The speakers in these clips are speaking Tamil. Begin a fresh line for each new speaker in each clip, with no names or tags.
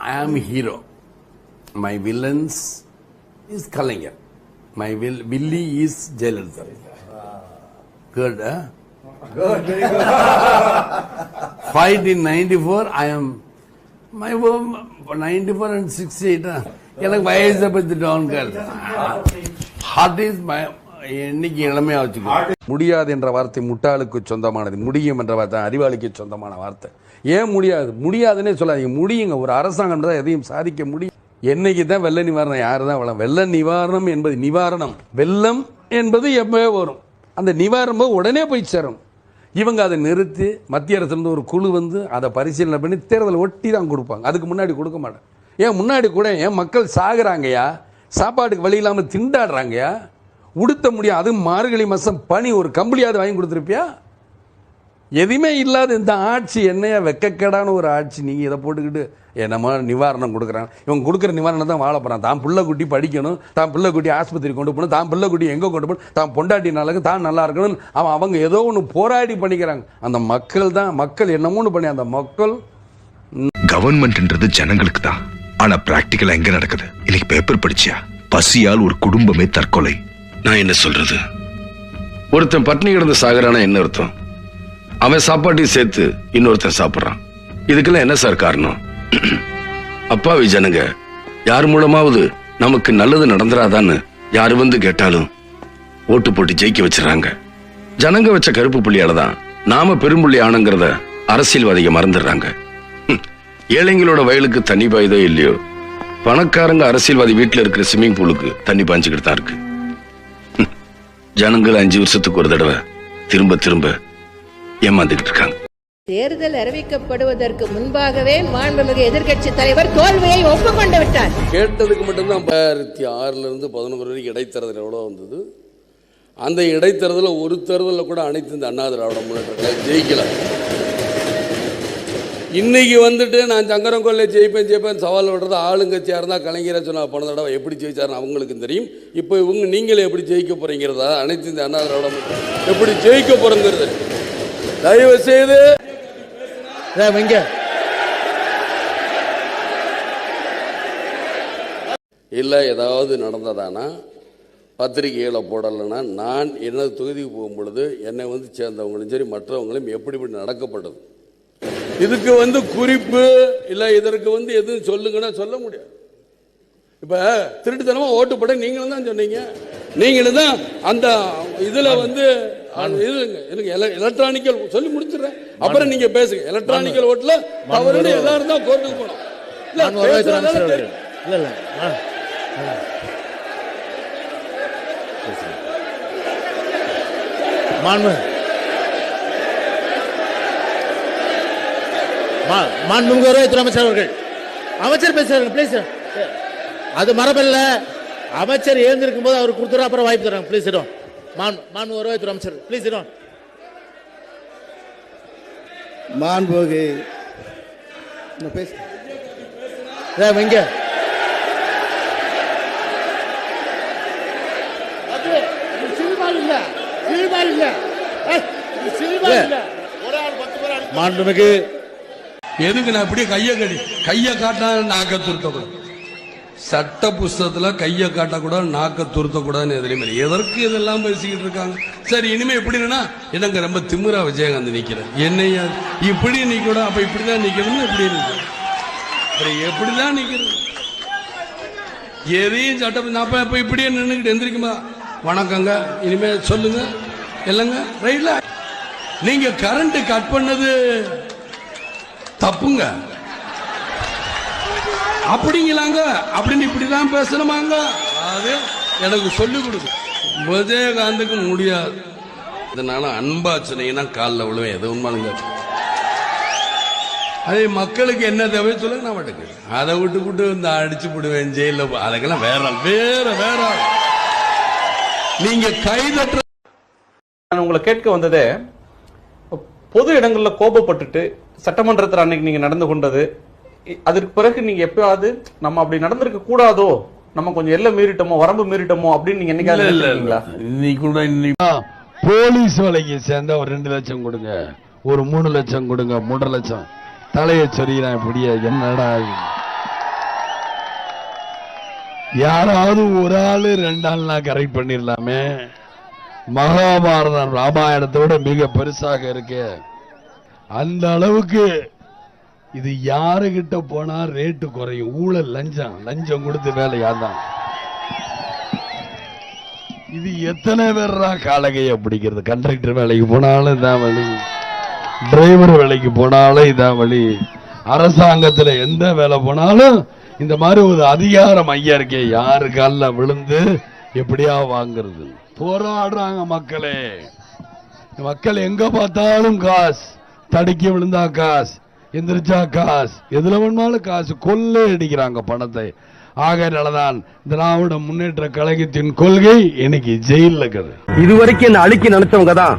I am hero. My villains is Kalanger. My will, Billy is Jayalalitha. Good, huh?
Good, very good.
Fight in 94, I am my wo- 94 and 68. huh? எனக்கு வயசை பத்தி டவுன் ஹார்ட் இஸ் இன்னைக்கு இளமையா வச்சுக்கோ முடியாது என்ற வார்த்தை முட்டாளுக்கு சொந்தமானது முடியும் என்ற வார்த்தை அறிவாளிக்கு சொந்தமான வார்த்தை ஏன் முடியாது? முடியாதுன்னே சொல்லாதீங்க. முடியுங்க. ஒரு அரசாங்கம் தான் எதையும் சாதிக்க முடியும். என்னைக்கு தான் வெள்ள நிவாரணம் யாரு தான் வளம்? வெள்ள நிவாரணம் என்பது நிவாரணம். வெள்ளம் என்பது எப்பவே வரும். அந்த நிவாரணம் உடனே போய் சேரும். இவங்க அதை நிறுத்தி மத்திய அரசுலேருந்து ஒரு குழு வந்து அதை பரிசீலனை பண்ணி தேர்தல் ஒட்டி தான் கொடுப்பாங்க. அதுக்கு முன்னாடி கொடுக்க மாட்டேன் ஏன் முன்னாடி கூட ஏன் மக்கள் சாகுறாங்கயா சாப்பாட்டுக்கு வழி இல்லாமல் திண்டாடுறாங்கய்யா? உடுத்த முடியும் அதுவும் மார்கழி மாதம் பனி ஒரு கம்பளியாவது வாங்கி கொடுத்துருப்பியா? எதுவுமே இல்லாத இந்த ஆட்சி என்னையா வெக்கக்கேடான ஒரு ஆட்சி? நீங்கள் இதை போட்டுக்கிட்டு என்னமோ நிவாரணம் கொடுக்குறாங்க. இவங்க கொடுக்குற நிவாரணம் தான் வாழ போகிறான் தான் பிள்ளை குட்டி படிக்கணும் தான் பிள்ளை குட்டி ஆஸ்பத்திரி கொண்டு போகணும் தான் பிள்ளை குட்டி எங்கே கொண்டு போகணும் தான் பொண்டாட்டி நல்லது தான் நல்லா இருக்கணும் அவன் அவங்க ஏதோ ஒன்று போராடி பண்ணிக்கிறாங்க. அந்த மக்கள் தான் மக்கள் என்னமோன்னு பண்ணி அந்த மக்கள்
கவர்மெண்ட்ன்றது ஜனங்களுக்கு தான். ஆனா பிராக்டிக்கலா எங்க நடக்குது? இன்னைக்கு பேப்பர் படிச்சியா? பசியால் ஒரு குடும்பமே தற்கொலை.
நான் என்ன சொல்றது? ஒருத்தன் பட்னி கிடந்து சாகுறானா என்ன அர்த்தம்? அவன் சாப்பாட்டையும் சேர்த்து இன்னொருத்தன் சாப்பிட்றான். இதுக்கெல்லாம் என்ன சார் காரணம்? அப்பாவி ஜனங்க யார் மூலமாவது நமக்கு நல்லது நடந்துராதான்னு யாரு வந்து கேட்டாலும் ஓட்டு போட்டு ஜெயிக்க வச்சிடறாங்க. ஜனங்க வச்ச கருப்பு புள்ளியால தான் நாம பெரும்புள்ளி ஆனங்கிறத அரசியல்வாதிக மறந்துடுறாங்க. ஏழைங்களோட வயலுக்கு தண்ணி பாயுதோ இல்லையோ? பணக்காரங்க அரசியல்வாதி வீட்டில் இருக்கிற ஸ்விம்மிங் பூலுக்கு தண்ணி பாஞ்சுக்கிட்டு தான் இருக்கு. ஜனங்கள் அஞ்சு வருஷத்துக்கு ஒரு தடவை திரும்ப திரும்ப ஏமாந்துகிட்டு இருக்காங்க
தேர்தல் அறிவிக்கப்படுவதற்கு முன்பாகவே மாண்புமிகு எதிர்க்கட்சி தலைவர் தோல்வியை ஒப்புக்கொண்டு விட்டார்.
கேட்டதுக்கு மட்டும்தான் ரெண்டாயிரத்தி ஆறிலிருந்து பதினொன்று வரைக்கும் இடைத்தேர்தல் எவ்வளோ வந்தது? அந்த இடைத்தேர்தலில் ஒரு தேர்தலில் கூட அனைத்து இந்த அண்ணா திராவிட முன்னேற்ற ஜெயிக்கல. இன்னைக்கு வந்துட்டு நான் சங்கரங்கோல்ல ஜெயிப்பேன் ஜெயிப்பேன் சவால் விடுறது ஆளுங்கட்சியாக இருந்தால் கலைஞரை சொன்ன போன தடவை எப்படி ஜெயிச்சாருன்னு அவங்களுக்கும் தெரியும். இப்போ இவங்க நீங்களே எப்படி ஜெயிக்க போறீங்கிறதா? அனைத்து இந்த அண்ணா திராவிட எப்படி ஜெயிக்க போறோங்கிறது. தயவு செய்து
இங்க
இல்லை ஏதாவது நடந்ததானா? பத்திரிகைகளை போடலைன்னா நான் எனது தொகுதிக்கு போகும் பொழுது என்னை வந்து சேர்ந்தவங்களும் சரி மற்றவங்களும் எப்படி இப்படி நடக்கப்பட்டது? இதுக்கு வந்து குறிப்பு இல்லை இதற்கு வந்து எதுவும் சொல்லுங்கன்னா சொல்ல முடியாது. இப்போ திருட்டுத்தனமாக ஓட்டு போட நீங்களும் தான் சொன்னீங்க. நீங்களும் தான் அந்த இதில் வந்து இதுங்க எனக்கு எலக்ட்ரானிக்கல் சொல்லி முடிச்சிடுறேன். அப்புறம் நீங்க பேசுங்க. எலக்ட்ரானிக்கல் ஓட்டுல தவறுன்னு எல்லாரும் தான் கோர்ட்டுக்கு போனோம் இல்ல.
இல்ல. மாண்பு மாண்புமிகு வருவாய்த்துறை அமைச்சர் அவர்கள். அமைச்சர் பேசுறாங்க ப்ளீஸ் அது மரபல்ல. அமைச்சர் ஏந்திருக்கும் போது அவர் கொடுத்துரு அப்புறம் வாய்ப்பு தராங்க ப்ளீஸ் இடம். மான் மாண்பு வருவாய்த்துறை அமைச்சர். ப்ளீஸ்
மாண்புமிகு நான் பேச.
இங்க மாண்புமிகு.
எதுக்கு நான் இப்படியே கையை கடி கையை காட்டினா நாக்க துருத்தக்கூடாது சட்ட புஸ்தகத்துல கையை காட்டக்கூடாது நாக்க துருத்தக்கூடாதுன்னு எதுலையுமே எதற்கு இதெல்லாம் பேசிக்கிட்டு இருக்காங்க? சரி இனிமே எப்படின்னா என்னங்க ரொம்ப திமுறா விஜயகாந்த் நிக்கிறேன் என்னையா? இப்படி நிக்கணும் அப்ப இப்படிதான் நிக்கணும்னு இப்படி நிக்கணும்? அப்புறம் எப்படிதான் நிக்கிறது எதையும் சட்டம் நான் அப்ப இப்ப இப்படியே நின்றுக்கிட்டு எந்திரிக்குமா? வணக்கங்க இனிமே சொல்லுங்க. இல்லைங்க ரைட்ல நீங்க கரண்ட் கட் பண்ணது தப்புங்க. அப்படிங்களாங்க? அப்படின்னு இப்படிதான் பேசணுமாங்க? அது எனக்கு சொல்லிக் கொடுக்கு. விஜயகாந்துக்கு முடியாது. இதனால அன்பா சொன்னீங்கன்னா காலில் விழுவேன். எது உண்மைங்க அதே மக்களுக்கு என்ன தேவை சொல்லுங்க நான் மாட்டேங்க அதை விட்டு விட்டு இந்த அடிச்சு விடுவேன் ஜெயில அதுக்கெல்லாம் வேற வேற வேற. நீங்க கைதட்டுற
நான் உங்களை கேட்க வந்ததே பொது இடங்கள்ல கோபப்பட்டுட்டு சட்டமன்றத்தில் அன்னைக்கு நீங்க நடந்து கொண்டது அதற்கு பிறகு நீங்க எப்பயாவது நம்ம அப்படி நடந்திருக்க கூடாதோ நம்ம கொஞ்சம் எல்லை மீறிட்டோமோ வரம்பு மீறிட்டோமோ அப்படின்னு நீங்க என்னைக்காவது
இல்ல, இல்ல, இல்ல.
நினைச்சிருக்கீங்களா?
இன்னைக்கு கூட இன்னைக்கு
போலீஸ் வேலைக்கு சேர்ந்தா ஒரு ரெண்டு லட்சம் கொடுங்க. ஒரு மூணு லட்சம் கொடுங்க மூன்றரை லட்சம். தலையை சொறிகிறான் இப்படியே என்னடா? யாராவது ஒரு ஆளு ரெண்டு ஆள்னா கரெக்ட் பண்ணிடலாமே. மகாபாரதம் ராமாயணத்தோட மிக பெருசாக இருக்கு. அந்த அளவுக்கு இது யாருகிட்ட போனா ரேட்டு குறையும்? ஊழல் லஞ்சம். லஞ்சம் கொடுத்து வேலையாதான் இது எத்தனை பேர்ரா காலகைய பிடிக்கிறது? கண்டக்டர் வேலைக்கு போனாலும் இதான் வழி. டிரைவர் வேலைக்கு போனாலும் இதான் வழி. அரசாங்கத்துல எந்த வேலை போனாலும் இந்த மாதிரி ஒரு அதிகாரம் ஐயா இருக்கே. யாரு காலில் விழுந்து எப்படியா வாங்குறது? போராடுறாங்க மக்களே. மக்கள் எங்க பார்த்தாலும் காசு. தடுக்கி விழுந்தா காசு. எந்திரிச்சா காசு. எதுல வேணாலும் காசு. கொள்ளை அடிக்கிறாங்க பணத்தை. ஆகையினாலதான் திராவிட முன்னேற்ற கழகத்தின் கொள்கை இன்னைக்கு ஜெயில இருக்குது.
இதுவரைக்கும் என்ன அழிக்க நினைச்சவங்க தான்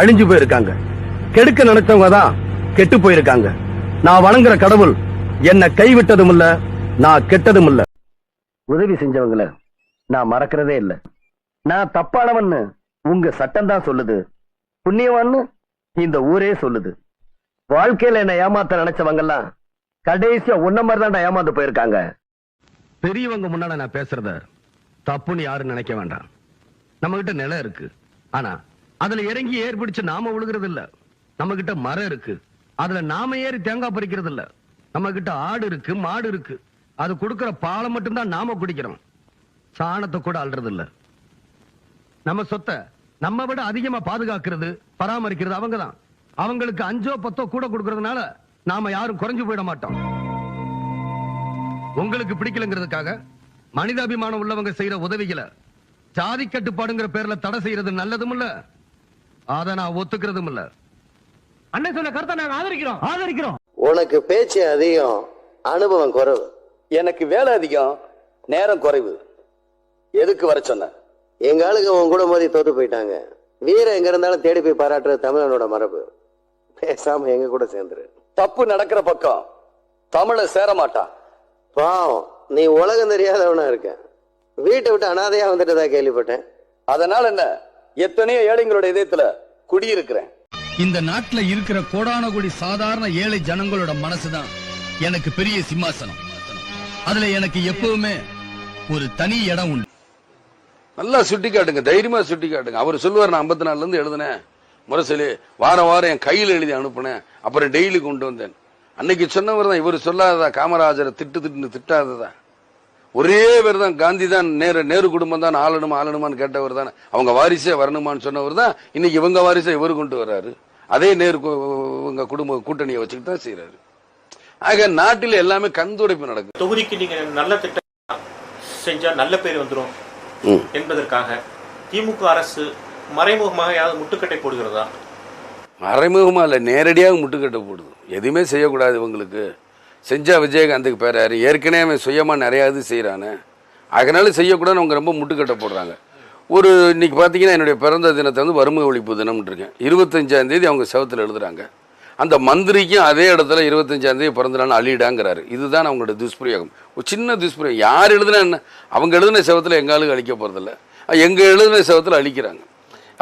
அழிஞ்சு போயிருக்காங்க. கெடுக்க நினைச்சவங்க தான் கெட்டு போயிருக்காங்க. நான் வணங்குற கடவுள் என்ன கைவிட்டதும் இல்ல நான் கெட்டதும் இல்ல உதவி செஞ்சவங்கள நான் மறக்கிறதே இல்ல. நான் தப்பானவன்னு உங்க சட்டம் தான் சொல்லுது. புண்ணியவான்னு இந்த ஊரே சொல்லுது. வாழ்க்கையில என்ன ஏமாத்த நினைச்சவங்க எல்லாம் கடைசியா உன்ன மாதிரி தான் ஏமாந்து போயிருக்காங்க. பெரியவங்க முன்னால நான் பேசுறத தப்புன்னு யாரும் நினைக்க வேண்டாம். நம்ம கிட்ட நிலம் இருக்கு. ஆனா அதுல இறங்கி ஏற்பிடிச்சு நாம விழுகிறது இல்ல நம்ம கிட்ட மரம் இருக்கு. அதுல நாம ஏறி தேங்காய் பறிக்கிறது இல்ல நம்ம கிட்ட ஆடு இருக்கு மாடு இருக்கு. அது கொடுக்கிற பாலை மட்டும்தான் நாம குடிக்கிறோம். சாணத்தை கூட அல்றது இல்ல நம்ம சொத்தை நம்ம விட அதிகமா பாதுகாக்கிறது பராமரிக்கிறது அவங்கதான். அவங்களுக்கு அஞ்சோ பத்தோ கூட கொடுக்கறதுனால நாம யாரும் குறைஞ்சு போயிட மாட்டோம். உங்களுக்கு பிடிக்கலங்கிறதுக்காக மனிதாபிமானம் உள்ளவங்க செய்யற உதவிகளை ஜாதி கட்டுப்பாடுங்கிற பேர்ல தடை செய்யறது நல்லதும் இல்ல அத நான் ஒத்துக்கிறதும் இல்ல. அண்ணன் சொன்ன கருத்தை நாங்க ஆதரிக்கிறோம். ஆதரிக்கிறோம்.
உனக்கு பேச்சு அதிகம் அனுபவம் குறைவு.
எனக்கு வேலை அதிகம் நேரம் குறைவு. எதுக்கு வர சொன்ன?
எங்க ஆளுங்க உன் கூட மோதி தோத்து போயிட்டாங்க. வீரம் எங்க இருந்தாலும் தேடி போய் பாராட்டுறது தமிழனோட மரபு. பேசாம எங்க கூட சேர்ந்துரு.
தப்பு நடக்கிற பக்கம் தமிழ சேர மாட்டான்
பாவம் நீ உலகம் தெரியாதவனா இருக்க. வீட்டை விட்டு அனாதையா வந்துட்டதா கேள்விப்பட்டேன்.
அதனால என்ன? எத்தனையோ ஏழைங்களோட இதயத்துல குடியிருக்கிறேன்.
இந்த நாட்டுல இருக்கிற கோடான கோடி சாதாரண ஏழை ஜனங்களோட மனசுதான் எனக்கு பெரிய சிம்மாசனம். அதுல எனக்கு எப்பவுமே ஒரு தனி இடம் உண்டு.
நல்லா சுட்டி காட்டுங்க தைரியமா சுட்டி காட்டுங்க அவர் சொல்லுவார் நான் ஐம்பத்தி நாலுல இருந்து எழுதினேன். முரசொலி வாரம் வாரம் என் கையில் எழுதி அனுப்புனேன். அப்புறம் டெய்லி கொண்டு வந்தேன். அன்னைக்கு சொன்னவர் தான் இவர் சொல்லாததா காமராஜரை திட்டு திட்டுன்னு திட்டாததா? ஒரே பேர் தான் காந்தி தான் நேரு நேரு குடும்பம் தான் ஆளணுமா ஆளணுமான்னு கேட்டவர் தான். அவங்க வாரிசே வரணுமான்னு சொன்னவர் தான் இன்னைக்கு இவங்க வாரிசை இவர் கொண்டு வர்றாரு அதே நேரு இவங்க குடும்ப கூட்டணியை வச்சுக்கிட்டு தான் செய்யறாரு ஆக நாட்டில் எல்லாமே கண்துடைப்பு நடக்குது.
தொகுதிக்கு நீங்க நல்ல திட்டம் செஞ்சா நல்ல பேர் வந்துரும்
ம்.
என்பதற்காக திமுக அரசு மறைமுகமாக யாராவது முட்டுக்கட்டை போடுகிறதா?
மறைமுகமாக இல்லை நேரடியாக முட்டுக்கட்டை போடுது. எதுவுமே செய்யக்கூடாது இவங்களுக்கு. செஞ்சா விஜயகாந்துக்கு பேராரு. ஏற்கனவே அவன் சுயமாக நிறையா இது செய்கிறானே அதனால செய்யக்கூடாதுன்னு அவங்க ரொம்ப முட்டுக்கட்டை போடுறாங்க. ஒரு இன்னைக்கு பார்த்தீங்கன்னா என்னுடைய பிறந்த தினத்தை வந்து வறுமை ஒழிப்பு தினம்னு இருக்கேன். இருபத்தஞ்சாந்தேதி அவங்க செவத்தில் எழுதுறாங்க. அந்த மந்திரிக்கும் அதே இடத்துல இருபத்தஞ்சாந்தேதி தேதி பிறந்த அழிடாங்கிறாரு இதுதான் அவங்களோட துஷ்பிரயோகம். ஒரு சின்ன துஷ்பிரயோகம். யார் எழுதுனா என்ன? அவங்க எழுதின செவத்தில் எங்காலும் அழிக்க போகிறதில்ல எங்கள் எழுதின செவத்தில் அழிக்கிறாங்க.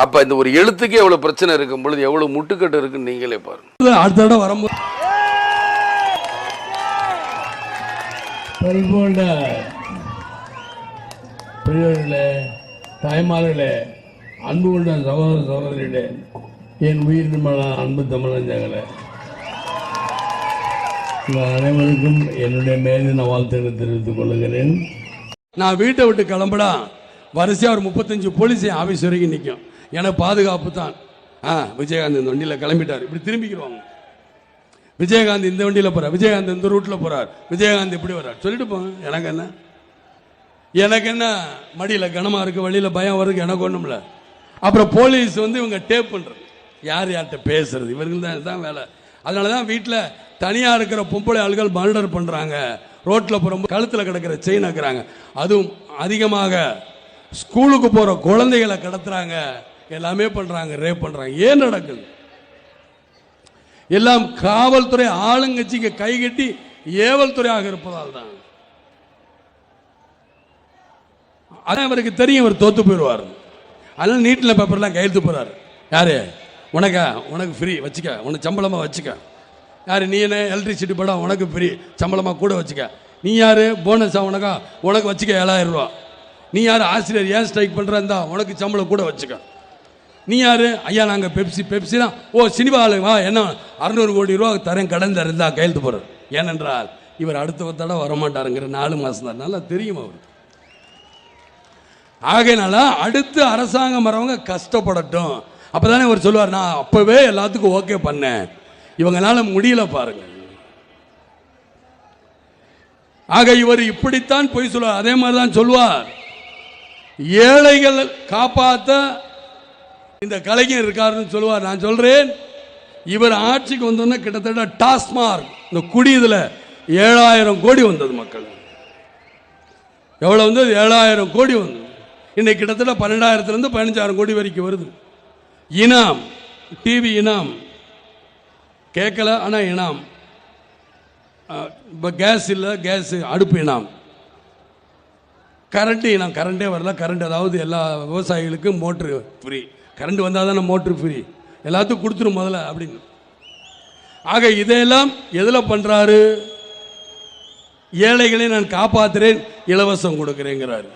அப்ப இந்த ஒரு எழுத்துக்கே எவ்வளவு பிரச்சனை இருக்கும் பொழுது எவ்வளவு முட்டுக்கட்டு இருக்குன்னு நீங்களே பாருங்க.
அடுத்த தடவை வரும்போது பல்போண்ட பெரியவர்களே தாய்மார்களே அன்பு கொண்ட சகோதர சகோதரிகளே என் உயிர் மேல அன்பு தமிழஞ்சங்களே. உங்கள் அனைவருக்கும் என்னுடைய மேலின வாழ்த்துக்களை தெரிவித்துக் கொள்கிறேன். நான் வீட்டை விட்டு கிளம்புடா வரிசையா ஒரு முப்பத்தஞ்சு போலீஸ் ஆஃபீஸ் வரைக்கும் நிற்கும் எனக்கு பாதுகாப்பு தான். ஆ விஜயகாந்த் இந்த வண்டியில் கிளம்பிட்டார். இப்படி திரும்பிக்கிடுவாங்க. விஜயகாந்த் இந்த வண்டியில் போகிறார் விஜயகாந்த் இந்த ரூட்டில் போகிறார் விஜயகாந்த் இப்படி வர்றார். சொல்லிட்டு போங்க. எனக்கு என்ன? எனக்கு என்ன? மடியில் கனமாக இருக்குது வழியில் பயம் வருது எனக்கு ஒன்றும்ல அப்புறம் போலீஸ் வந்து இவங்க டேப் பண்ணுறது யார் யார்கிட்ட பேசுறது? இவர்கள் தான் தான் வேலை. அதனால தான் வீட்டில் தனியாக இருக்கிற பொம்பளை ஆள்கள் மர்டர் பண்ணுறாங்க ரோட்டில் போகிற கழுத்தில் கிடக்கிற செயின் வைக்கிறாங்க. அதுவும் அதிகமாக ஸ்கூலுக்கு போகிற குழந்தைகளை கடத்துறாங்க. எல்லாமே பண்றாங்க ரேப் பண்றாங்க. ஏன் நடக்குது? எல்லாம் காவல்துறை ஆளுங்கட்சிக்கு கைகட்டி ஏவல் துறையாக இருப்பதால் தான். அதான் அவருக்கு தெரியும் இவர் தோத்து போயிடுவார். அதனால நீட்டில் பேப்பர்லாம் கையெழுத்து போறாரு யாரு? உனக்கா? உனக்கு ஃப்ரீ வச்சுக்க. உனக்கு சம்பளமா வச்சுக்க. யாரு? நீ என்ன எலக்ட்ரிசிட்டி படம் உனக்கு ஃப்ரீ சம்பளமா கூட வச்சுக்க. நீ யாரு? போனஸா உனக்கா? உனக்கு வச்சுக்க ஏழாயிரம் ரூபா. நீ யார்? ஆசிரியர் ஏன் ஸ்ட்ரைக் பண்ணுறா இருந்தா உனக்கு சம்பளம் கூட வச்சுக்க. நீ யாரு? ஐயா நாங்கள் பெப்சி பெப்சி தான். ஓ சினிமாவில் வா என்ன? அறநூறு கோடி ரூபா தரேன் கடன் தரேன் கையெழுத்து போடுறார் ஏனென்றால் இவர் அடுத்த தடவை வரமாட்டாருங்கிற நாலு மாதம் தான். நல்லா தெரியும் அவர் ஆகையினால அடுத்து அரசாங்கம் வரவங்க கஷ்டப்படட்டும். அப்பதானே அவர் சொல்லுவார் நான் அப்பவே எல்லாத்துக்கும் ஓகே பண்ணேன். இவங்களால முடியல பாருங்க ஆக இவர் இப்படித்தான் பொய் சொல்லுவார். அதே மாதிரி தான் சொல்லுவார். ஏழைகள் காப்பாற்ற இந்த கலைஞர் இருக்காருன்னு சொல்லுவார். நான் சொல்றேன் இவர் ஆட்சிக்கு வந்தோன்னா கிட்டத்தட்ட டாஸ்மார்க் இந்த குடி இதில் ஏழாயிரம் கோடி வந்தது மக்கள். எவ்வளோ வந்தது? ஏழாயிரம் கோடி வந்தது. இன்னைக்கு கிட்டத்தட்ட பன்னெண்டாயிரத்துலேருந்து பதினஞ்சாயிரம் கோடி வரைக்கும் வருது. இனாம் டிவி இனாம். கேட்கல ஆனால் இனாம். இப்போ கேஸ் இல்லை கேஸ் அடுப்பு இனாம். கரண்ட்டு இனம் கரண்டே வரல. கரண்ட் அதாவது எல்லா விவசாயிகளுக்கும் மோட்ரு. ஃப்ரீ கரண்ட் வந்தால் தானே மோட்ரு ஃப்ரீ எல்லாத்துக்கும் கொடுத்துரும் முதல்ல அப்படின்னு. ஆக இதையெல்லாம் எதில் பண்ணுறாரு ஏழைகளை நான் காப்பாற்றுறேன் இலவசம் கொடுக்குறேங்கிறாரு.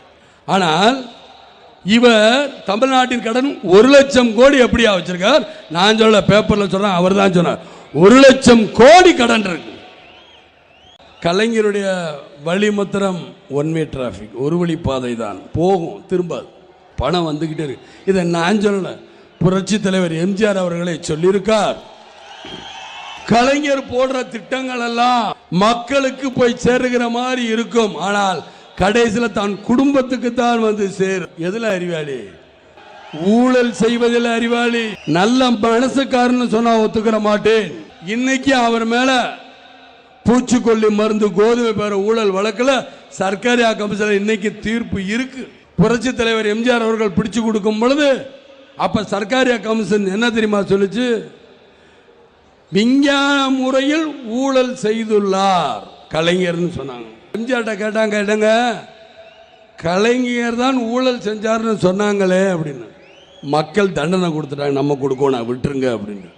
ஆனால் இவர் தமிழ்நாட்டின் கடன் ஒரு லட்சம் கோடி எப்படியா வச்சிருக்கார்? நான் சொல்ல பேப்பரில் சொல்கிறேன் அவர் தான் சொன்னார். ஒரு லட்சம் கோடி கடன் இருக்கு. கலைஞருடைய வழிமுத்திரம் ஒன் வே டிராஃபிக் ஒரு வழி பாதை தான் போகும் திரும்பாது. பணம் வந்துக்கிட்டே இருக்கு. இதை நான் சொல்லலை. புரட்சி தலைவர் எம்ஜிஆர் அவர்களை சொல்லியிருக்கார். கலைஞர் போடுற திட்டங்கள் எல்லாம் மக்களுக்கு போய் சேருகிற மாதிரி இருக்கும். ஆனால் கடைசியில் தான் குடும்பத்துக்கு தான் வந்து சேரும். எதுல அறிவாளி? ஊழல் செய்வதில் அறிவாளி. நல்ல மனசுக்காரன்னு சொன்னா ஒத்துக்கிற மாட்டேன். இன்னைக்கு அவர் மேல பூச்சிக்கொல்லி மருந்து கோதுமை பெற ஊழல் வழக்கில் சர்க்காரி கமிஷனர் இன்னைக்கு தீர்ப்பு இருக்கு. புரட்சி தலைவர் எம்ஜிஆர் அவர்கள் பிடிச்சு கொடுக்கும் பொழுது அப்ப சர்க்காரிய கமிஷன் என்ன தெரியுமா சொல்லுச்சு? விஞ்ஞான முறையில் ஊழல் செய்துள்ளார் கலைஞர்னு சொன்னாங்க. எம்ஜிஆர்ட்ட கேட்டாங்க கேட்டாங்க கலைஞர் தான் ஊழல் செஞ்சார்னு சொன்னாங்களே அப்படின்னு. மக்கள் தண்டனை கொடுத்துட்டாங்க நம்ம கொடுக்கணும் விட்டுருங்க அப்படின்னு.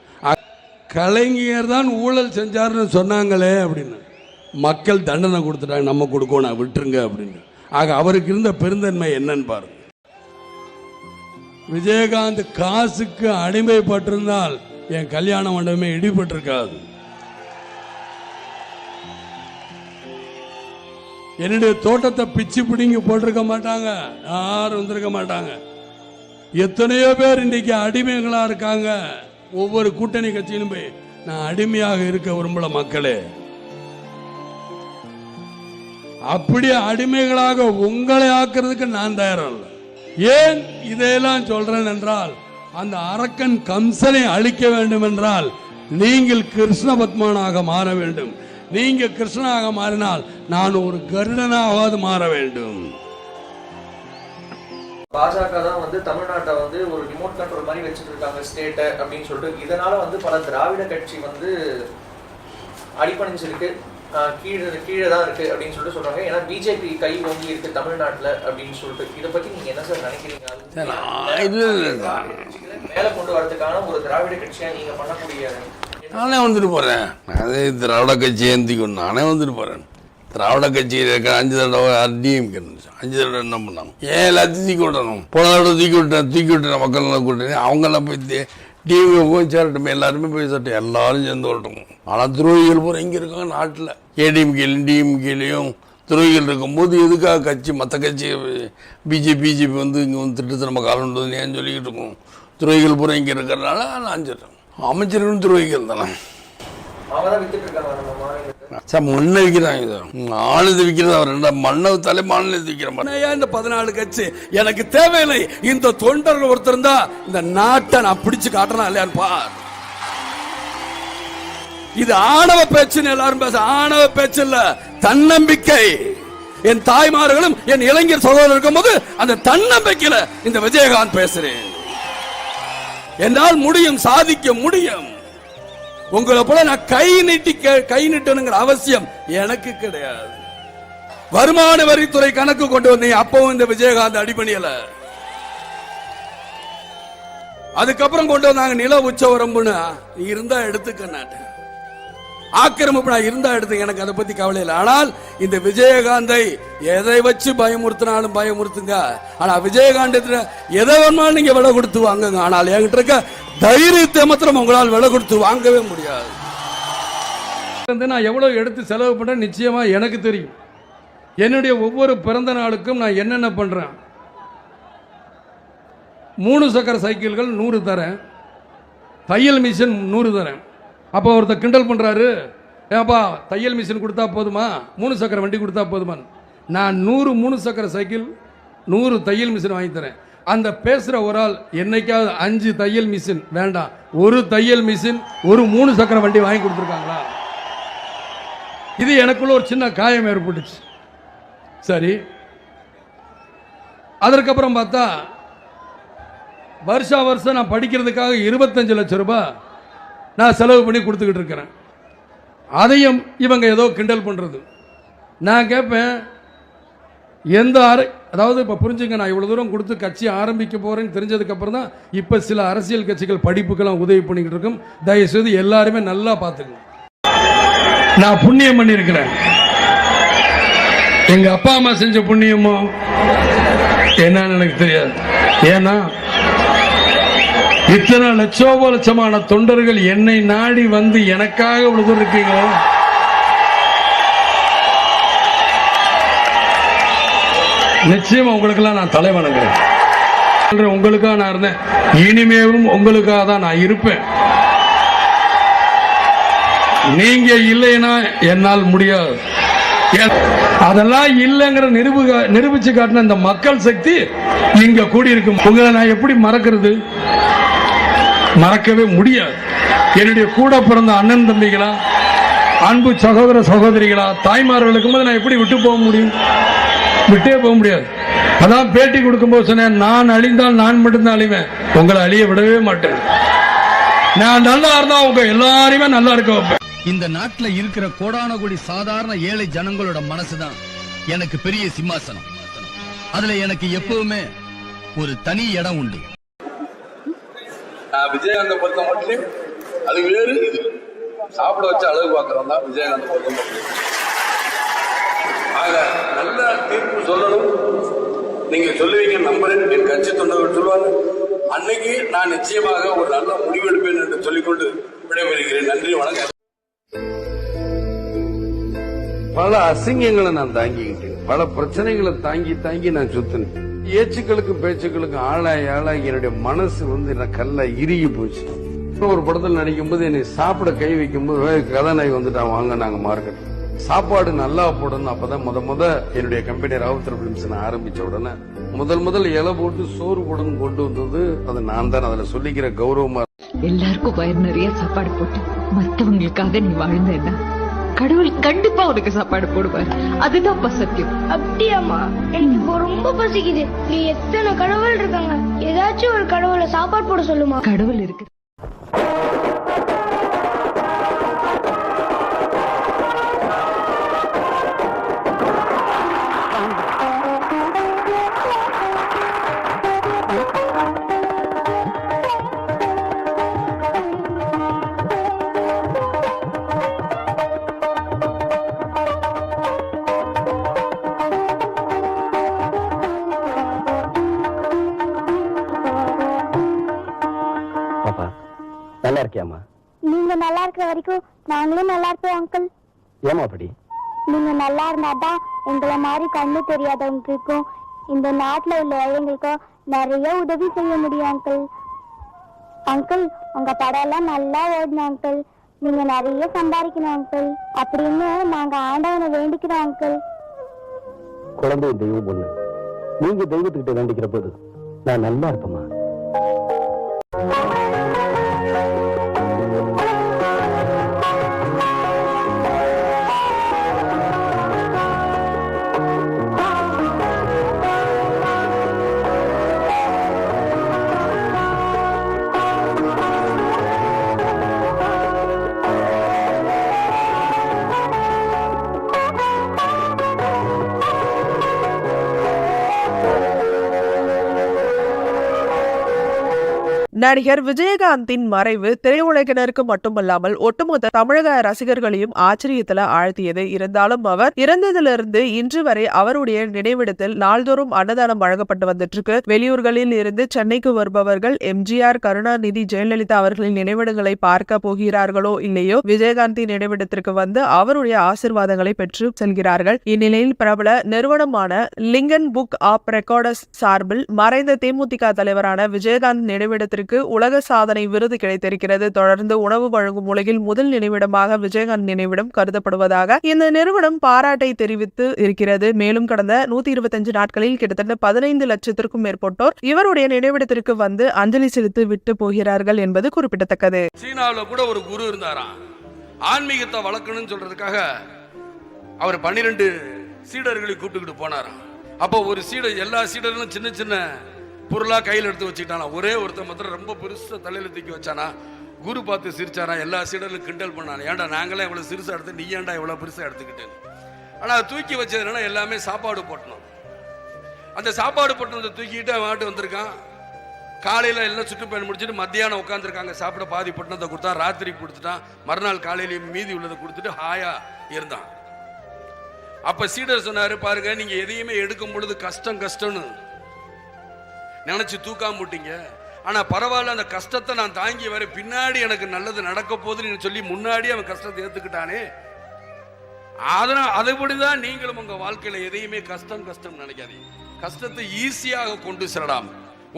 கலைஞர் தான் ஊழல் செஞ்சார்னு சொன்னாங்களே அப்படின்னு. மக்கள் தண்டனை கொடுத்துட்டாங்க நம்ம கொடுக்கணும் விட்டுருங்க அப்படின்னு. ஆக அவருக்கு இருந்த பெருந்தன்மை என்னன்னு பாருங்க விஜயகாந்த் காசுக்கு அடிமைப்பட்டிருந்தால் என் கல்யாண மண்டபமே இடிபட்டிருக்காது. என்னுடைய தோட்டத்தை பிச்சு பிடிங்கி போட்டிருக்க மாட்டாங்க. யாரும் வந்திருக்க மாட்டாங்க. எத்தனையோ பேர் இன்றைக்கு அடிமைகளா இருக்காங்க. ஒவ்வொரு கூட்டணி கட்சியிலும் போய் நான் அடிமையாக இருக்க விரும்பல மக்களே. அப்படி அடிமைகளாக உங்களை ஆக்குறதுக்கு நான் தயாரம் இல்லை ஏன் இதையெல்லாம் சொல்றேன் என்றால் அந்த அரக்கன் கம்சனை அழிக்க வேண்டும் என்றால் நீங்கள் கிருஷ்ண பத்மனாக மாற வேண்டும். நீங்க கிருஷ்ணனாக மாறினால் நான் ஒரு கருடனாவது மாற வேண்டும்.
பாஜக தான் வந்து தமிழ்நாட்டை வந்து ஒரு ரிமோட் கண்ட்ரோல் மாதிரி வச்சுட்டு இருக்காங்க ஸ்டேட்டை அப்படின்னு சொல்லிட்டு. இதனால வந்து பல திராவிட கட்சி வந்து அடிப்பணிஞ்சிருக்கு கீழே கீழே தான் இருக்கு அப்படின்னு சொல்லிட்டு சொல்றாங்க. ஏன்னா பிஜேபி கை ஓங்கி இருக்கு தமிழ்நாட்டுல அப்படின்னு சொல்லிட்டு. இதை பத்தி நீங்க என்ன சார் நினைக்கிறீங்க?
நான் இல்ல, இல்ல, இல்ல.
கட்சிகளை மேல கொண்டு வரதுக்கான ஒரு திராவிட கட்சியா நீங்க பண்ணக்கூடிய
நானே வந்துட்டு போறேன். அதே திராவிட கட்சி ஏந்திக்கும் நானே வந்துட்டு போறேன். திராவிட கட்சியில் இருக்கிற அஞ்சு தடவை டிஎம்கே அஞ்சு தடவை என்ன பண்ணாங்க ஏன் எல்லாத்தையும் தூக்கி விடணும் போன தடவை தூக்கி விட்டேன் தூக்கி விட்டுற மக்கள் கூட்டணி. அவங்கெல்லாம் போய் டிஎம்கே சேரட்டும் எல்லாருமே போய் சட்டம் எல்லாரும் சேர்ந்து வரட்டும். ஆனால் துரோகிகள் பூரா இங்கே இருக்காங்க நாட்டில். ஏடிஎம்கேலையும் டிஎம்கேலையும் துரோகிகள் இருக்கும்போது எதுக்காக கட்சி மற்ற கட்சி பிஜேபி பிஜேபி வந்து இங்கே வந்து திட்டத்தை நம்ம காலம் ஏன் சொல்லிக்கிட்டு இருக்கோம்? துரோகிகள் பூரா இங்கே இருக்கிறனால நான் சொல்கிறேன் அமைச்சர்களும் துரோகிகள் தானே. சார் மண்ணை விற்கிறாங்க சார் ஆளுது விற்கிறது அவர் ரெண்டா மண்ணை வித்தாலே மாநிலத்தை விற்கிற மாதிரி.
இந்த பதினாலு கட்சி? எனக்கு தேவையில்லை. இந்த தொண்டர்கள் ஒருத்தர் தான் இந்த நாட்டை நான் பிடிச்சு காட்டுறேன் இல்லையான்னு பார். இது ஆணவ பேச்சுன்னு எல்லாரும் பேச ஆணவ பேச்சு இல்ல தன்னம்பிக்கை. என் தாய்மார்களும் என் இளைஞர் சகோதரர் இருக்கும்போது அந்த தன்னம்பிக்கையில இந்த விஜயகாந்த் பேசுறேன். என்னால் முடியும் சாதிக்க முடியும். உங்களை போல நான் கை நீட்டி கை நீட்டணுங்கிற அவசியம் எனக்கு கிடையாது. வருமான வரித்துறை கணக்கு கொண்டு வந்தீங்க. அப்பவும் இந்த விஜயகாந்த் அடிபணியல. அதுக்கப்புறம் கொண்டு வந்தாங்க நில உச்ச உரம்புன்னு நீ இருந்தா எடுத்துக்க நாட்டு ஆக்கிரமிப்பு நான் இருந்தா எடுத்து எனக்கு அதை பத்தி கவலை இல்லை. ஆனால் இந்த விஜயகாந்தை எதை வச்சு பயமுறுத்தினாலும் பயமுறுத்துங்க. ஆனா விஜயகாந்தத்துல எதை வேணாலும் நீங்க விலை கொடுத்து வாங்குங்க. ஆனால் என்கிட்ட இருக்க தைரியத்தை மாத்திரம் உங்களால் விலை கொடுத்து வாங்கவே முடியாது. வந்து நான் எவ்வளவு எடுத்து செலவு பண்றேன் நிச்சயமா எனக்கு தெரியும். என்னுடைய ஒவ்வொரு பிறந்த நாளுக்கும் நான் என்னென்ன பண்றேன்? மூணு சக்கர சைக்கிள்கள் நூறு தரேன். தையல் மிஷின் நூறு தரேன். அப்போ ஒருத்தர் கிண்டல் பண்ணுறாரு ஏப்பா தையல் மிஷின் கொடுத்தா போதுமா? மூணு சக்கர வண்டி கொடுத்தா போதுமா நான் நூறு மூணு சக்கர சைக்கிள் நூறு தையல் மிஷின் வாங்கி தரேன். அந்த பேசுகிற ஒரு ஆள் என்னைக்காவது அஞ்சு தையல் மிஷின் வேண்டாம். ஒரு தையல் மிஷின் ஒரு மூணு சக்கர வண்டி வாங்கி கொடுத்துருக்காங்களா? இது எனக்குள்ள ஒரு சின்ன காயம் ஏற்பட்டுச்சு. சரி. அதற்கப்புறம் பார்த்தா வருஷா வருஷம் நான் படிக்கிறதுக்காக இருபத்தஞ்சு லட்சம் ரூபாய் நான் செலவு பண்ணி கொடுத்துக்கிட்டு இருக்கிறேன். அதையும் இவங்க ஏதோ கிண்டல் பண்ணுறது நான் கேட்பேன் எந்த அரை அதாவது இப்போ புரிஞ்சுங்க நான் இவ்வளோ தூரம் கொடுத்து கட்சி ஆரம்பிக்க போகிறேன்னு தெரிஞ்சதுக்கப்புறம் தான் இப்போ சில அரசியல் கட்சிகள் படிப்புக்கெல்லாம் உதவி பண்ணிக்கிட்டு இருக்கும். தயவுசெய்து எல்லாருமே நல்லா பார்த்துக்கணும் நான் புண்ணியம் பண்ணியிருக்கிறேன். எங்கள் அப்பா அம்மா செஞ்ச புண்ணியமோ என்னன்னு எனக்கு தெரியாது. ஏன்னா இத்தனை லட்சோப லட்சமான தொண்டர்கள் என்னை நாடி வந்து எனக்காக இவ்வளவு தூரம் இருக்கீங்க உங்களுக்கெல்லாம் நான் தலை வணங்குறேன் உங்களுக்காக நான் இருந்தேன். இனிமேவும் உங்களுக்காக தான் நான் இருப்பேன். நீங்க இல்லைன்னா என்னால் முடியாது. அதெல்லாம் இல்லைங்கிற நிரூப நிரூபிச்சு காட்டின இந்த மக்கள் சக்தி இங்க கூடியிருக்கும். உங்களை நான் எப்படி மறக்கிறது? மறக்கவே முடியாது. என்னுடைய கூட பிறந்த அண்ணன் தம்பிகளா அன்பு சகோதர சகோதரிகளா தாய்மார்களுக்கும் போது நான் எப்படி விட்டு போக முடியும்? விட்டே போக முடியாது. அதான் பேட்டி கொடுக்கும்போது சொன்னேன் நான் அழிந்தால் நான் மட்டும்தான் அழிவேன். உங்களை அழிய விடவே மாட்டேன். நான் நல்லா இருந்தா உங்க எல்லாரையுமே நல்லா இருக்க வைப்பேன்.
இந்த நாட்டுல இருக்கிற கோடான கோடி சாதாரண ஏழை ஜனங்களோட மனசுதான் எனக்கு பெரிய சிம்மாசனம். அதுல எனக்கு எப்பவுமே ஒரு தனி இடம் உண்டு.
விஜயகாந்த பொறுத்த மட்டும் அது வேறு இது. சாப்பிட வச்சு அழகு பார்க்கறோம் தான் விஜயகாந்த பொறுத்த மட்டும் ஆக நல்ல தீர்ப்பு சொல்லணும். நீங்க சொல்லுவீங்க நம்புறேன். என் கட்சி தொண்டர்கள் சொல்லுவாங்க அன்னைக்கு நான் நிச்சயமாக ஒரு நல்ல முடிவெடுப்பேன் என்று சொல்லிக்கொண்டு விடைபெறுகிறேன். நன்றி வணக்கம்.
பல அசிங்கங்களை நான் தாங்கிக்கிட்டேன். பல பிரச்சனைகளை தாங்கி தாங்கி நான் சுத்தினேன். ஏச்சுக்களுக்கும் பேச்சுக்களுக்கும் ஆளாகி ஆளாகி என்னுடைய மனசு வந்து என்ன கல்ல இறுகி போச்சு. ஒரு படத்தில் நடிக்கும் போது என்னை சாப்பிட கை வைக்கும் போது கதாநாயகி வந்துட்டான் வாங்க நாங்க மார்க்கெட் சாப்பாடு நல்லா போடணும். அப்பதான் முத முத என்னுடைய கம்பெனி ராவுத்தர் பிலிம்ஸ் நான் ஆரம்பிச்ச உடனே முதல் முதல் இலை போட்டு சோறு போடணும் கொண்டு வந்தது. அது நான் தான் அதுல சொல்லிக்கிற கௌரவமா
எல்லாருக்கும் வயிறு நிறைய சாப்பாடு போட்டு மத்தவங்களுக்காக நீ வாழ்ந்தேன்னா கடவுள் கண்டிப்பா உனக்கு சாப்பாடு போடுவார். அதுதான் சத்தியம்.
அப்படியாம்மா? எனக்கு இப்போ ரொம்ப பசிக்குது. நீ எத்தனை கடவுள் இருக்காங்க? ஏதாச்சும் ஒரு கடவுளை சாப்பாடு போட சொல்லுமா?
கடவுள் இருக்கு.
இருக்கியாமா
நீங்க நல்லா இருக்கிற வரைக்கும் நாங்களும் நல்லா இருப்போம் அங்கிள்
ஏமா அப்படி?
நீங்க நல்லா இருந்தாதான் எங்களை மாதிரி கண்ணு தெரியாதவங்களுக்கும் இந்த நாட்டுல உள்ள ஏழைங்களுக்கும் நிறைய உதவி செய்ய முடியும் அங்கிள் அங்கிள் உங்க படம் எல்லாம் நல்லா ஓடணும் அங்கிள் நீங்க நிறைய சம்பாதிக்கணும் அங்கிள் அப்படின்னு நாங்க ஆண்டவனை வேண்டிக்கிறோம் அங்கிள்
குழந்தை தெய்வம் ஒண்ணு நீங்க தெய்வத்துக்கிட்ட வேண்டிக்கிற போது நான் நல்லா இருப்பேம்மா.
நடிகர் விஜயகாந்தின் மறைவு திரையுலகினருக்கு மட்டுமல்லாமல் ஒட்டுமொத்த தமிழக ரசிகர்களையும் ஆச்சரியத்துல ஆழ்த்தியது. இருந்தாலும் அவர் இறந்ததிலிருந்து இன்று வரை அவருடைய நினைவிடத்தில் நாள்தோறும் அன்னதானம் வழங்கப்பட்டு வந்துட்டு இருக்கு வெளியூர்களில் இருந்து சென்னைக்கு வருபவர்கள் எம்ஜிஆர் கருணாநிதி ஜெயலலிதா அவர்களின் நினைவிடங்களை பார்க்க போகிறார்களோ இல்லையோ விஜயகாந்தின் நினைவிடத்திற்கு வந்து அவருடைய ஆசிர்வாதங்களை பெற்று செல்கிறார்கள். இந்நிலையில் பிரபல நிறுவனமான லிங்கன் புக் ஆப் ரெக்கார்டர்ஸ் சார்பில் மறைந்த தேமுதிக தலைவரான விஜயகாந்த் நினைவிடத்திற்கு உலக சாதனை விருது கிடைத்திருக்கிறது. தொடர்ந்து உணவு வழங்கும் உலகில் முதல் நினைவிடமாக விஜயகாந்த் நினைவிடம் கருதப்படுவதாக இந்த நிறுவனம் பாராட்டை தெரிவித்து இருக்கிறது. மேலும் கடந்த நூத்தி இருபத்தஞ்சு நாட்களில் கிட்டத்தட்ட பதினைந்து லட்சத்திற்கும் மேற்பட்டோர் இவருடைய நினைவிடத்திற்கு வந்து அஞ்சலி செலுத்தி விட்டு போகிறார்கள் என்பது குறிப்பிடத்தக்கது.
சீனாவில் கூட ஒரு குரு இருந்தாரா? ஆன்மீகத்தை வளர்க்கணும்னு சொல்றதுக்காக அவர் பன்னிரெண்டு சீடர்களை கூப்பிட்டுக்கிட்டு போனாராம். அப்போ ஒரு சீடர் எல்லா சீடர்களும் சின்ன சின்ன பொருளாக கையில் எடுத்து வச்சுக்கிட்டானா? ஒரே ஒருத்தன் மாத்திரம் ரொம்ப பெருசாக தலையில் தூக்கி வச்சானா? குரு பார்த்து சிரிச்சானா? எல்லா சீடர்களும் கிண்டல் பண்ணாங்க ஏன்டா நாங்களாம் இவ்வளோ சிறுசாக எடுத்து நீ ஏன்டா இவ்வளோ பெருசாக எடுத்துக்கிட்டேன் ஆனால் தூக்கி வச்சதுனால எல்லாமே சாப்பாடு போட்டணும். அந்த சாப்பாடு போட்டதை தூக்கிட்டு அவன் வாட்டு வந்திருக்கான். காலையில் எல்லாம் சுற்றுப்பயணம் முடிச்சுட்டு மத்தியானம் உட்காந்துருக்காங்க சாப்பிட பாதி பட்டினத்தை கொடுத்தா ராத்திரி கொடுத்துட்டான். மறுநாள் காலையிலையும் மீதி உள்ளதை கொடுத்துட்டு ஹாயா இருந்தான். அப்போ சீடர் சொன்னார் பாருங்க நீங்கள் எதையுமே எடுக்கும் பொழுது கஷ்டம் கஷ்டம்னு. நினைச்சு தூக்காம போட்டீங்க ஆனால் பரவாயில்ல அந்த கஷ்டத்தை நான் தாங்கி வர பின்னாடி எனக்கு நல்லது நடக்க போகுதுன்னு சொல்லி முன்னாடி அவன் கஷ்டத்தை ஏற்றுக்கிட்டானே அதனால் அதுபடிதான் நீங்களும் உங்கள் வாழ்க்கையில் எதையுமே கஷ்டம் கஷ்டம் நினைக்காதீங்க. கஷ்டத்தை ஈஸியாக கொண்டு செல்லலாம்.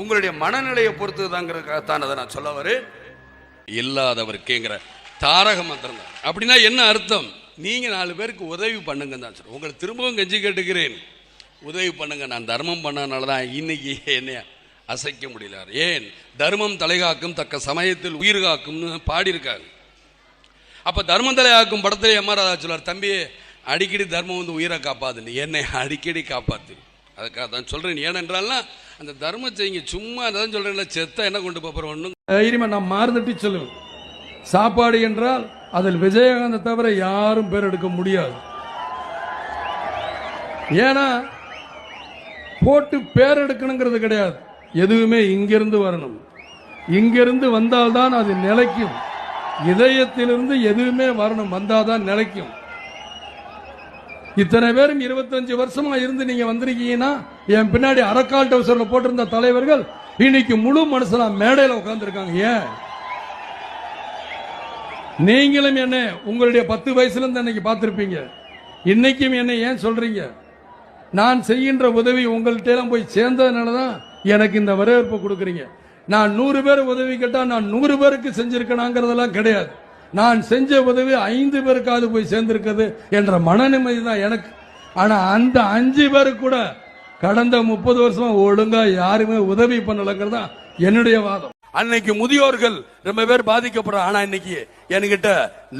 உங்களுடைய மனநிலையை பொறுத்ததாங்கிறதுக்காகத்தான் அதை நான் சொல்ல வரேன். இல்லாதவருக்கேங்கிற தாரக மந்திரம் தான். அப்படின்னா என்ன அர்த்தம்? நீங்கள் நாலு பேருக்கு உதவி பண்ணுங்க தான் சொல்றேன். உங்களை திரும்பவும் கெஞ்சி கேட்டுக்கிறேன். உதவி பண்ணுங்க. நான் தர்மம் பண்ணனால தான் இன்னைக்கு என்னை அசைக்க முடியல ஏன்? தர்மம் தலைகாக்கும் தக்க சமயத்தில் உயிர் காக்கும்னு பாடியிருக்காங்க அப்போ தர்மம் தலைகாக்கும் படத்தில் எம் ராதா சொல்லார் தம்பி அடிக்கடி தர்மம் வந்து உயிரை காப்பாதுன்னு என்னை அடிக்கடி காப்பாத்து. அதுக்காக தான் சொல்றேன். ஏனென்றால்னா அந்த தர்மம் செய்யுங்க சும்மா அதான் சொல்றேன்ல செத்த என்ன கொண்டு போற ஒன்றும்
தைரியமா நான் மாறுதட்டி சொல்லுவேன். சாப்பாடு என்றால் அதில் விஜயகாந்தை தவிர யாரும் பேர் எடுக்க முடியாது. ஏன்னா போட்டு பேர் எடுக்கணுங்கிறது கிடையாது. எதுவுமே இங்கிருந்து வரணும். இங்கிருந்து வந்தால்தான் அது நிலைக்கும். இதயத்திலிருந்து எதுவுமே வரணும் வந்தாதான் நிலைக்கும். இத்தனை பேரும் இருபத்தஞ்சு வருஷமா இருந்து நீங்க வந்திருக்கீங்கன்னா என் பின்னாடி அரக்கால் டவுசர்ல போட்டிருந்த தலைவர்கள் இன்னைக்கு முழு மனுஷனா மேடையில் உட்கார்ந்துருக்காங்க. ஏன்? நீங்களும் என்ன உங்களுடைய பத்து வயசுல இருந்து அன்னைக்கு பார்த்திருப்பீங்க. இன்னைக்கும் என்ன ஏன் சொல்றீங்க? நான் செய்கின்ற உதவி உங்கள்கிட்ட எல்லாம் போய் சேர்ந்ததுனால தான் எனக்கு இந்த வரவேற்பு கொடுக்குறீங்க. நான் நூறு பேர் உதவி கேட்டா நான் நூறு பேருக்கு செஞ்சிருக்கணாங்கிறதெல்லாம் கிடையாது. நான் செஞ்ச உதவி ஐந்து பேருக்காவது போய் சேர்ந்திருக்கிறது என்ற மனநிம்மதி தான் எனக்கு. ஆனா அந்த அஞ்சு பேர் கூட கடந்த முப்பது வருஷமா ஒழுங்கா யாருமே உதவி பண்ணலங்கிறது தான் என்னுடைய வாதம்.
அன்னைக்கு முதியோர்கள் ரொம்ப பேர் பாதிக்கப்படுறாங்க ஆனா இன்னைக்கு என்கிட்ட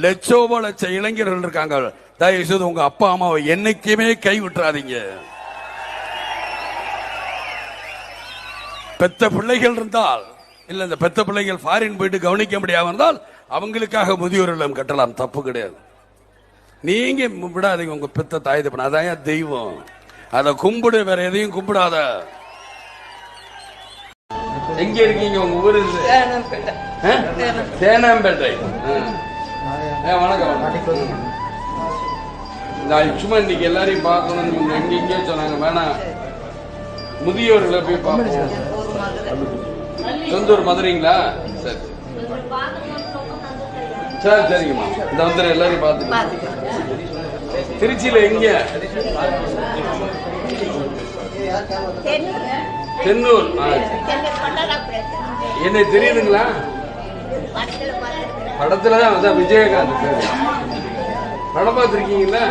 லட்சோப லட்ச இளைஞர்கள் இருக்காங்க. தயவு செய்து உங்க அப்பா அம்மாவை என்னைக்குமே கை விட்டுறாதீங்க பெத்த பிள்ளைகள் இருந்தால் இல்ல இந்த பெத்த பிள்ளைகள் ஃபாரின் போயிட்டு கவனிக்க முடியாம இருந்தால் அவங்களுக்காக முதியோர் இல்லம் கட்டலாம். தப்பு கிடையாது. நீங்க விடாதீங்க உங்க பெத்த தாய் தப்பன அதான் தெய்வம். அதை கும்பிடு வேற எதையும் கும்பிடாத. எங்க இருக்கீங்க உங்க ஊரு. ஆ, வணக்கம். வணக்கம். நான் சும்மா இன்னைக்கு எல்லாரையும் பார்க்கணும் இவங்க எங்க எங்கேயோ சொன்னாங்க. வேணாம். முதியோர்களை போய் பார்ப்போம். சொந்த ஊர் மதுரைங்களா? சரி. சரி சரிங்கம்மா. இந்த வந்துடுற எல்லாரையும் பார்த்துட்டு திருச்சியில எங்க? தென்னூர். என்ன தெரியுதுங்களா? படத்துல தான் அதான் விஜயகாந்த். படம் பார்த்துருக்கீங்களா?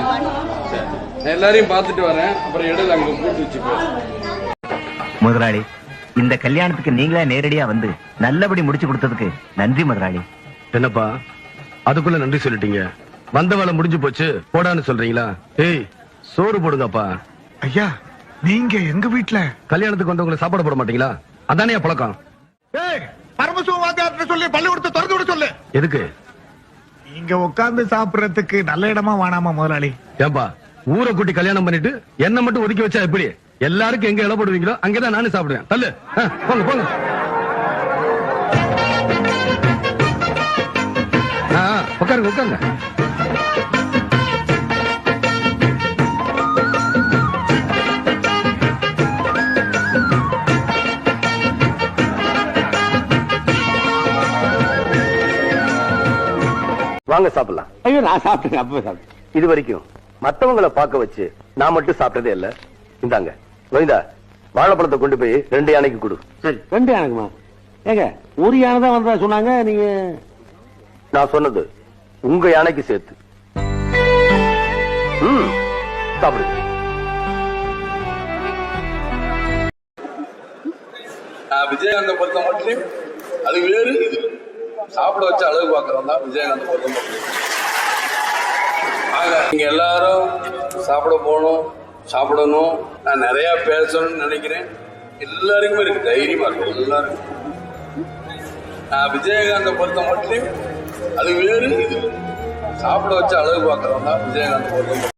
எல்லாரையும் பார்த்துட்டு வரேன். அப்புறம் இடையில அங்க கூட்டு வச்சுப்பேன்.
முதலாளி இந்த கல்யாணத்துக்கு நீங்களா நேரடியா வந்து நல்லபடி முடிச்சு கொடுத்ததுக்கு நன்றி முதலாளி
என்னப்பா? அதுக்குள்ள நன்றி சொல்லிட்டீங்க. வந்த வேலை முடிஞ்சு போச்சு போடான்னு சொல்றீங்களா? ஏய் சோறு போடுங்கப்பா. ஐயா நீங்க எங்க வீட்ல? கல்யாணத்துக்கு வந்தவங்களை சாப்பாடு போட மாட்டீங்களா? அதானே பழக்கம்.
பரமசிவவாதியார்ட்ட சொல்லி பள்ளிக்கூடத்தை திறந்து விட சொல்லு.
எதுக்கு?
இங்க உட்கார்ந்து சாப்பிடுறதுக்கு நல்ல இடமா வேணாமா முதலாளி.
ஏன்பா ஊரை கூட்டி கல்யாணம் பண்ணிட்டு என்ன மட்டும் ஒதுக்கி வச்சா எப்படி? எல்லாருக்கும் எங்க இலை போடுவீங்களோ அங்கதான் நானும் சாப்பிடுவேன். தள்ளு. போங்க போங்க. உட்காருங்க உட்காருங்க. வாங்க சாப்பிடலாம்.
ஐயோ நான் சாப்பிட்டேன் அப்பவே சாப்பிட்டேன்.
இது வரைக்கும் மத்தவங்களை பார்க்க வச்சு நான் மட்டும் சாப்பிட்டதே இல்ல. இந்தாங்க. கோவிந்தா வாழைப்பழத்தை கொண்டு போய் ரெண்டு யானைக்கு கொடு.
சரி ரெண்டு யானைக்குமா? ஏங்க ஒரு யானை தான் வந்ததா சொன்னாங்க நீங்க?
நான் சொன்னது உங்க யானைக்கு சேர்த்து. ம் சாப்பிடு.
விஜயகாந்த பொறுத்த மட்டும் அது வேறு இது சாப்பிட வச்ச அழகு பார்க்கறோம் தான் விஜயகாந்த பொறுத்த மட்டும் ஆக நீங்க எல்லாரும் சாப்பிட போகணும். சாப்பிடணும். நான் நிறைய பேசணும்னு நினைக்கிறேன். எல்லாருக்குமே இருக்கு. தைரியமா இருக்கு. எல்லாருக்கும். நான் விஜயகாந்த பொறுத்த மட்டும் அது வேறு. இது சாப்பிட வச்சு அழகு பார்க்கறோம் தான் விஜயகாந்த பொறுத்த